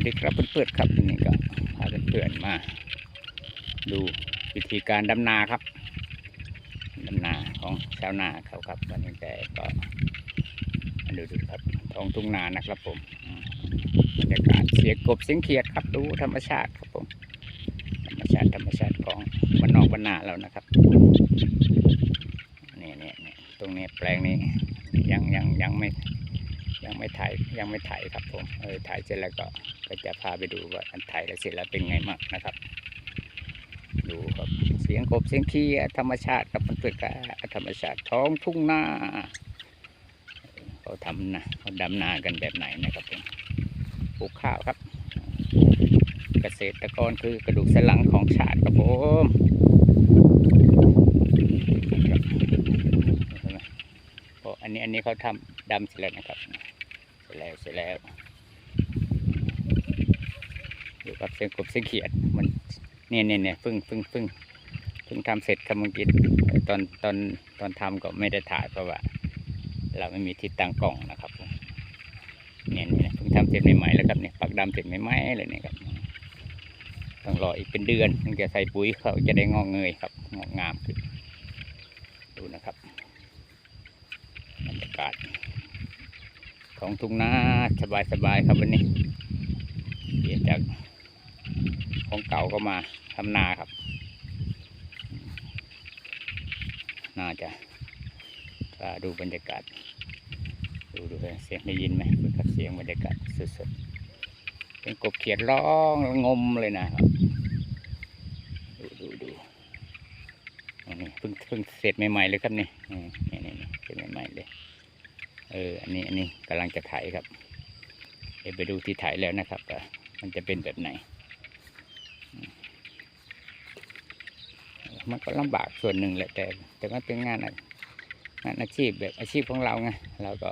วัสดีครับเพื่อนๆครับนนี้ก็พาเพื่อนๆมา ดูวิธีการดำนาครับดำนาของชาวนาเขาครับวันนี้แต่ก็มาดูดูครับท้องทุ่งนานะครับผมอืมบรรยากาศเสียงกบเสียงเขียดครับดูธรรมชาติครับผม ธรรมชาติธรรมชาติของบ้านนอกบ้านนาเรานะครับนี่นี่นี่ตรงนี้แปลงนี้ยังยังยังไม่ ยังไม่ถ่ายยังไม่ถ่ายครับผมเออถ่ายเสร็จแล้วก็ก็จะพาไปดูว่าอันถ่ายแล้วเสร็จแล้วเป็นไงมั่งนะครับ ดูครับเสียงกบเสียงขี้ธรรมชาติกับมันเกิดกับธรรมชาติท้องทุ่งนาเขาทำนะเขาดำนากันแบบไหนนะครับผมปลูกข้าวครับ เกษตรกรคือกระดูกสันหลังของชาติครับผมอันนี้อันนี้เขาทำ ดำเสร็จแล้วนะครับ เสร็จแล้วเสร็จแล้วอยู่กับเสียงกบเสียงเขียดมันเนี่ยเนี่ยเนี่ยเพิ่งเพิ่งเพิ่งเพิ่งทำเสร็จครับเมื่อกี้ตอนตอนตอนทำก็ไม่ได้ถ่ายเพราะว่า เราไม่มีที่ตั้งกล้องนะครับเนี่ยเนี่ยเพิ่งทำเสร็จใหม่ๆแล้วครับเนี่ยปักดำเสร็จใหม่ๆเลยเนี่ยครับต้องรออีกเป็นเดือนถึงจะใส่ปุ๋ยเขาจะได้งอกเงยครับงอกงามขึ้นดูนะครับบรรยากาศ ของทุ่งนาสบายสบายๆครับวันนี้เปลี่ยนจากของเก่าก็มาทำนาครับ น่าจะพาดูบรรยากาศ ดูดูเสียงได้ยินไหมฝึกกับเสียงบรรยากาศสุดๆเป็นกบเขียดร้องงมเลยนะครับดูดูดูนนี้เพิ่งเพิ่งเสร็จใหม่ๆเลยครับนี่นี่นี่เสร็จใหม่ๆเลย เอออันนี้อันนี้กำลังจะไถครับเดี๋ยวไปดูที่ไถแล้วนะครับมันจะเป็นแบบไหน มันก็ลำบากส่วนหนึ่งแหละแต่ แต่มันเป็นงานงานอาชีพแบบอาชีพของเราไงเราก็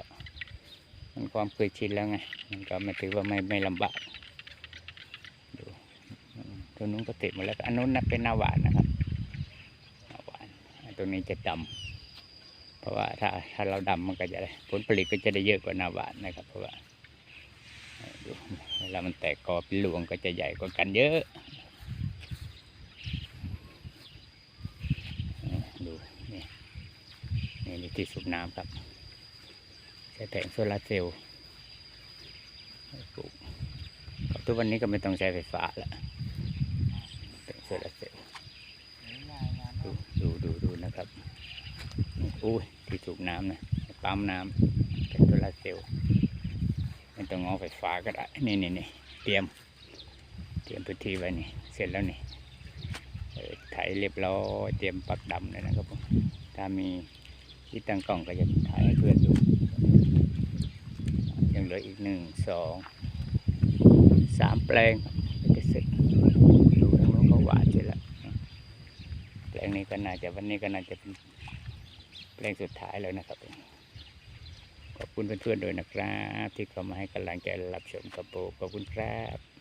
มันความเคยชินแล้วไงมันก็ไม่ถือว่าไม่ไม่ลำบากดูตัวนู้นก็ติดหมดแล้วอันนู้นนะเป็นนาหวานนะครับนาหวานตัวนี้จะดำ เพราะว่าถ้าถ้าเราดำมันก็จะได้ผลผลิตก็จะได้เยอะกว่านาหวานนะครับ เพราะว่าเวลามันแตกกอเป็นหลวงก็จะใหญ่กว่ากันเยอะดูนี่นี่นี่ที่สูบน้ำครับใช้แผงโซลาร์เซลล์ปลูกทุกวันนี้ก็ไม่ต้องใช้ไฟฟ้าแล้วแผงโซลาร์เซลล์ดูดูดูดูนะครับ อ้ยที่สูบน้ำนะปั๊มน้ำเป็นโซลาเซลล์ไม่ต้องงอไฟฟ้าก็ได้ นี่นี่นี่เตรียม เตรียมพื้นที่ไว้นี่ เสร็จแล้วนี่เอ่อไถเรียบร้อยเตรียมปักดำเลยนะครับผมถ้ามีที่ตั้งกล้องก็จะถ่ายให้เพื่อนดู ยังเหลืออีกหนึ่งสองสามแปลงจะเสร็จดูทั้งโน้นก็หวานเสร็จแล้วแปลงนี้ก็น่าจะวันนี้ก็น่าจะเป็น เพลงสุดท้ายแล้วนะครับผมขอบคุณเพื่อนๆด้วยนะครับ ที่เข้ามาให้กำลังใจรับชมกับโบขอบคุณครับ